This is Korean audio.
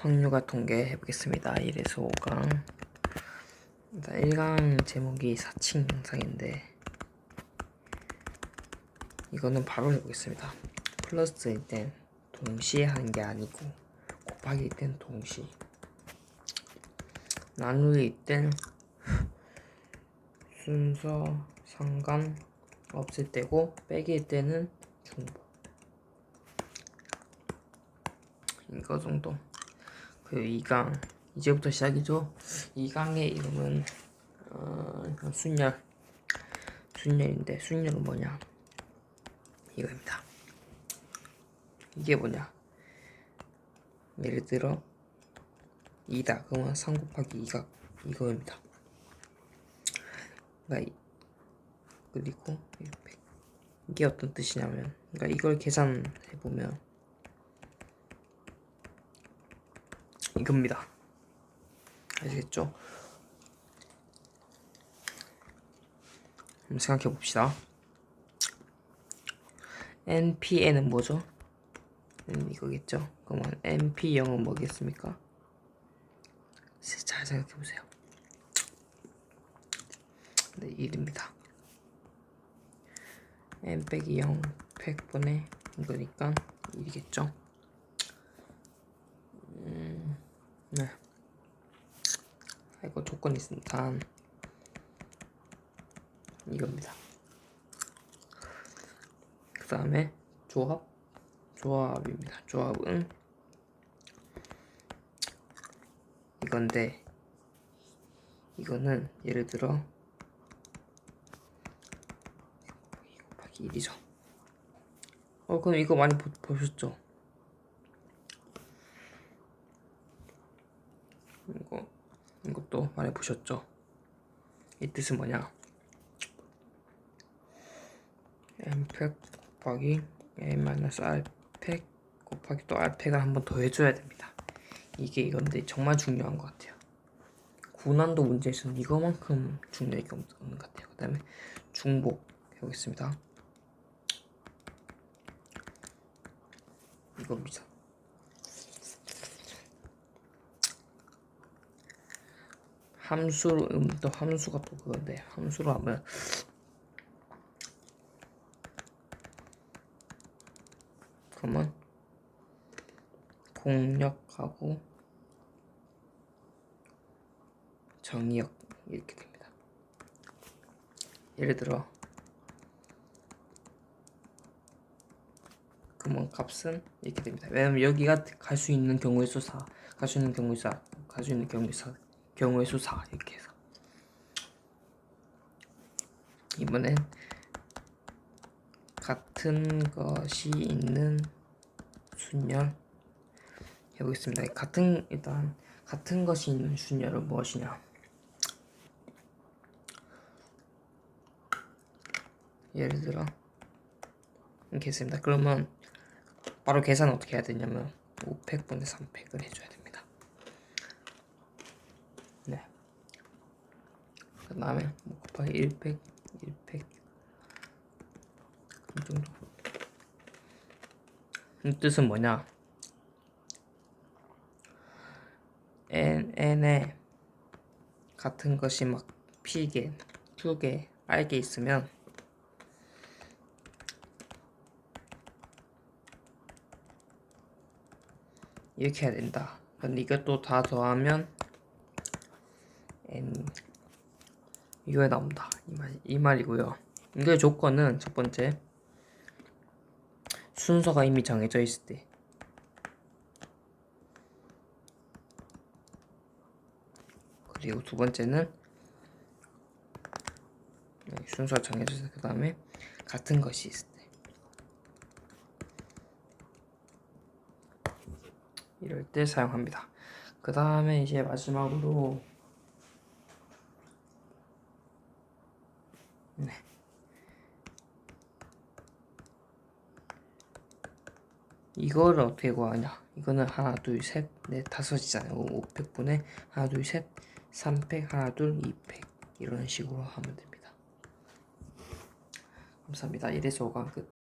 확률과 통계 해 보겠습니다. 1에서 5강. 일단 1강 제목이 사칭 영상인데 이거는 바로 해보겠습니다. 플러스일 땐 동시에 하는 게 아니고 곱하기일 땐 동시 나누기일 땐 순서 상관 없을 때고 빼기일 때는 중복 이거 정도 그리고 2강 이제부터 시작이죠. 2강의 이름은 어, 순열. 순열인데 순열은 뭐냐? 이거입니다. 이게 뭐냐? 예를 들어 2다. 그러면 3 곱하기 2가 이거입니다. 그러니까 이- 그리고 100 이게 어떤 뜻이냐면 그러니까 이걸 계산해 보면 이겁니다. 아시겠죠? 한번 생각해 봅시다. NPN은 뭐죠? N 이거겠죠? 그러면 NP0은 뭐겠습니까? 잘 생각해 보세요. 네, 1입니다. n 빼기 0 100분의 이거니까 1이겠죠? 음, 네. 아, 이거 조건이 있으니까 이겁니다. 그 다음에 조합 조합입니다. 조합은 이건데 이거는 예를 들어 2 곱하기 1이죠. 어 그럼 이거 많이 보, 보셨죠? 이거 이것도 많이 보셨죠? 이 뜻은 뭐냐? m팩 곱하기 마이너스 r팩 곱하기 또 r팩을 한 번 더 해줘야 됩니다. 이게 이건데 정말 중요한 것 같아요. 고난도 문제에서는 이거만큼 중요한 게 없는 것 같아요. 그 다음에 중복 해보겠습니다. 이겁니다. 함수로 음, 또 함수가 또 그건데 함수로 하면 그러면 공역하고 정의역 이렇게 됩니다. 예를 들어 그러면 값은 이렇게 됩니다. 왜냐면 여기가 갈 수 있는 경우의 수 4, 갈수 있는 경우의 4, 갈수 있는 경우의 4, 경우의 수 4 이렇게 해서 이번엔 같은 것이 있는 순열 해보겠습니다. 같은 일단 같은 것이 있는 순열은 무엇이냐? 예를 들어 이렇게 했습니다. 그러면 바로 계산 어떻게 해야 되냐면 500분의 300을 해줘야 됩니다. 네. 그 다음에 뭐 곱하기 100, 100, 이 정도. 이 뜻은 뭐냐? n n에 같은 것이 막 p개, q개, r개 있으면 이렇게 해야 된다. 근데 이것도 다 더하면 n 이거에 나온다. 이 말, 이 말이고요. 이거의 조건은 첫 번째 순서가 이미 정해져 있을 때 그리고 두 번째는 네, 순서가 정해져 있을 그 다음에 같은 것이 있을 때 이럴 때 사용합니다. 그 다음에 이제 마지막으로 네. 이거를 어떻게 구하냐? 이거는 하나, 둘, 셋, 넷, 다섯이잖아요. 500분에 하나, 둘, 셋, 3팩, 하나, 둘, 2팩 이런 식으로 하면 됩니다. 감사합니다. 1에서 5강 끝.